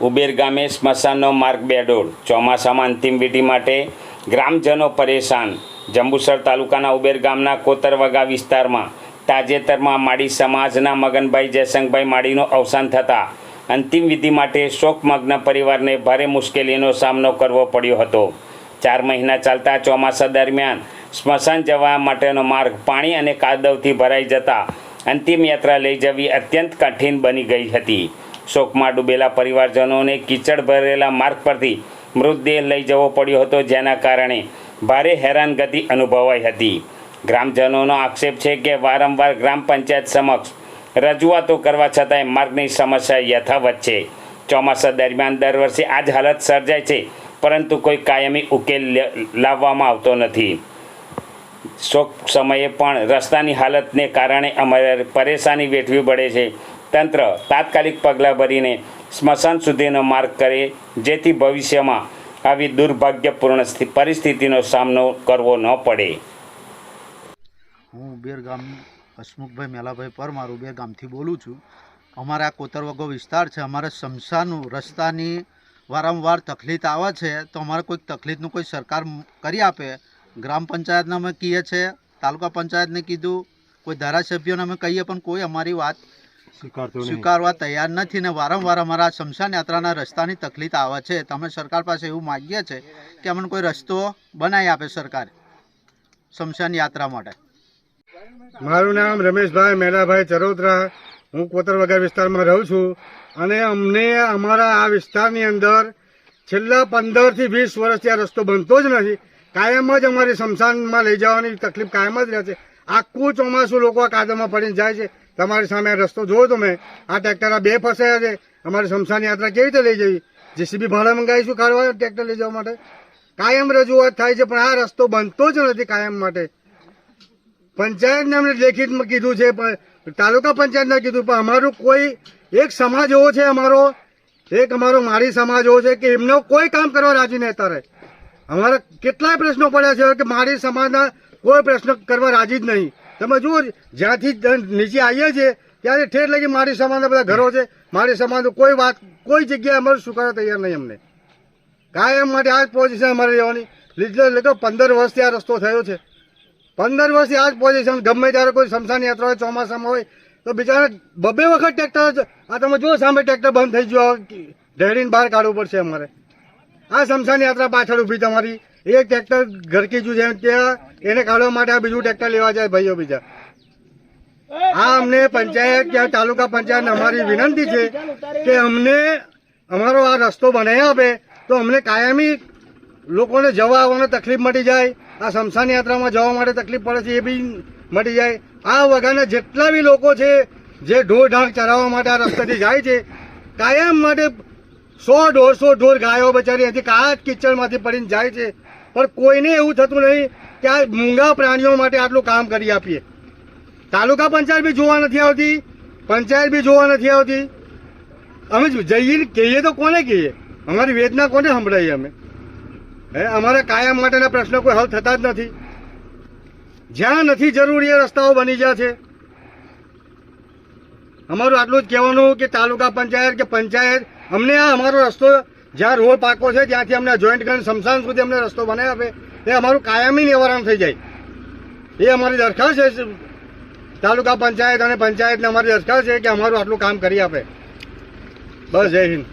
Uber ગામે સ્મશાનનો માર્ગ બેડોળ. ચોમાસામાં અંતિમ વિધિ માટે ગ્રામજનો પરેશાન. જંબુસર તાલુકાના ઉબેર ગામના કોતરવગા વિસ્તારમાં તાજેતરમાં માળી સમાજના મગનભાઈ જયસંગભાઈ માળીનું અવસાન થતાં અંતિમ વિધિ માટે શોકમગ્ન પરિવારને ભારે મુશ્કેલીનો સામનો કરવો પડ્યો હતો. ચાર મહિના ચાલતા ચોમાસા દરમિયાન સ્મશાન જવા માટેનો માર્ગ પાણી અને કાદવથી ભરાઈ જતા અંતિમ યાત્રા લઈ જવી અત્યંત કઠિન બની ગઈ હતી. શોકમાં ડૂબેલા પરિવારજનોને કીચડ ભરેલા માર્ગ પરથી મૃતદેહ લઈ જવો પડ્યો હતો, જેના કારણે ભારે હેરાનગતિ અનુભવાઈ હતી. ગ્રામજનોનો આક્ષેપ છે કે વારંવાર ગ્રામ પંચાયત સમક્ષ રજૂઆતો કરવા છતાંય માર્ગની સમસ્યા યથાવત છે. ચોમાસા દરમિયાન દર વર્ષે આ જ હાલત સર્જાય છે, પરંતુ કોઈ કાયમી ઉકેલ લાવવામાં આવતો નથી. શોક સમયે પણ રસ્તાની હાલતને કારણે અમારે પરેશાની વેઠવી પડે છે. તંત્ર તાત્કાલિક પગલાં ભરીને સ્મશાન સુધીનો માર્ગ કરે, જેથી ભવિષ્યમાં આવી દુર્ભાગ્યપૂર્ણ પરિસ્થિતિનો સામનો કરવો ન પડે. હું ઉબેર ગામ હસમુખભાઈ મેલાભાઈ પરમાર ઉબેર ગામથી બોલું છું. અમારા કોતરવગો વિસ્તાર છે. અમારે શમશાન રસ્તાની વારંવાર તકલીફ આવે છે. તો અમારે કોઈક તકલીફનું કોઈ સરકાર કરી આપે. ગ્રામ પંચાયતને અમે કહીએ છીએ તાલુકા પંચાયતને કીધું, કોઈ ધારાસભ્યોને અમે કહીએ, પણ કોઈ અમારી વાત સ્વીકારવા તૈયાર નથી ને વારંવાર અમારા શમશાન યાત્રાના રસ્તાની તકલીફ આવે છે. તમે સરકાર પાસે એવું માગીએ છે કે અમને કોઈ રસ્તો બનાવી આપે સરકાર શમશાન યાત્રા માટે. મારું નામ રમેશભાઈ મેલાભાઈ ચરોતરા. હું કોતરવગર વિસ્તારમાં રહું છું અને અમને અમારા આ વિસ્તારની અંદર છેલ્લા પંદરથી વીસ વર્ષથી આ રસ્તો બનતો જ નથી. કાયમ જ અમારી શમશાનમાં લઈ જવાની તકલીફ કાયમ જ રહે છે. આખું ચોમાસું લોકો આ કાદવમાં પડીને જાય છે. તમારી સામે રસ્તો જોયો તમે આ ટ્રેક્ટર આ બે ફસાયા છે. અમારી શમશાન યાત્રા કેવી રીતે લઈ જવી? જેસીબી ભાડા મંગાવીશું કાઢવા ટ્રેક્ટર લઈ જવા માટે? કાયમ રજૂઆત થાય છે, પણ આ રસ્તો બનતો જ નથી કાયમ માટે. પંચાયતને અમને લેખિતમાં કીધું છે, પણ તાલુકા પંચાયતને કીધું, પણ અમારું કોઈ એક સમાજ એવો છે, અમારો એક અમારો મારી સમાજ એવો છે કે એમનો કોઈ કામ કરવા રાજી નહીં અત્યારે અમારા કેટલાય પ્રશ્નો પડ્યા છે કે મારી સમાજના કોઈ પ્રશ્ન કરવા રાજી જ નહીં. તમે જુઓ, જ્યાંથી નીચે આવીએ છીએ ત્યારે ઠેર લગી મારી સમાજના બધા ઘરો છે. મારી સમાજનું કોઈ વાત, કોઈ જગ્યાએ અમારું સ્વીકારવા તૈયાર નહીં અમને. કાયમ માટે આ જ પોઝિશન અમારે રહેવાની. લીધે પંદર વર્ષથી આ રસ્તો થયો છે. પંદર વર્ષથી આ જ પોઝિશન ગમે ત્યારે કોઈ શમશાન યાત્રા હોય, ચોમાસામાં હોય, તો બિચારા બબે વખત ટ્રેક્ટર આ તમે જુઓ, સામે ટ્રેક્ટર બંધ થઈ ગયો ઢેરીને બહાર કાઢવું પડશે અમારે. આ શમશાન યાત્રા પાછળ ઊભી તમારી. એક ટ્રેક્ટર ઘરકી જુ જેમ ત્યાં એને કાઢવા માટે આ બીજું ટ્રેક્ટર લેવા જાય ભાઈઓ બીજા. આ અમને પંચાયત કે તાલુકા પંચાયત અમારી વિનંતી છે કે અમને અમારો આ રસ્તો બનાવી આપે તો અમને કાયમી લોકોને જવા આવવાની તકલીફ મટી જાય. આ શમશાન યાત્રામાં જવા માટે તકલીફ પડે છે એ બી મટી જાય. આ વગરના જેટલા બી લોકો છે, જે ઢોર ઢાંક ચરાવવા માટે આ રસ્તેથી જાય છે, કાયમ માટે સો દોઢસો ઢોર ગાયો બચારી અહીંથી કાયા જ કિચડમાંથી પડીને જાય છે. પણ કોઈને એવું થતું નહીં કે આ મૂંગા પ્રાણીઓ માટે આટલું કામ કરી આપીએ. તાલુકા પંચાયત બી જોવા નથી આવતી, પંચાયત બી જોવા નથી આવતી. અમે જઈએ, કહીએ તો કોને કહીએ? અમારી વેદના કોને સંભળાઈએ અમે? હે, અમારા કાયમ માટેના પ્રશ્નો કોઈ હલ થતા જ નથી. જ્યાં નથી જરૂરી એ રસ્તાઓ બની ગયા છે. અમારું આટલું જ કહેવાનું કે તાલુકા પંચાયત કે પંચાયત અમને આ અમારો રસ્તો જ્યાં રોડ પાકો છે, ત્યાંથી અમને જોઈન્ટ કરીને શમશાન સુધી અમને રસ્તો બનાવી આપે. એ અમારું કાયમી નિવારણ થઈ જાય. એ અમારી દરખાસ્ત છે, તાલુકા પંચાયત અને પંચાયતને અમારી દરખાસ્ત છે કે અમારું આટલું કામ કરી આપે. બસ જય હિન્દ.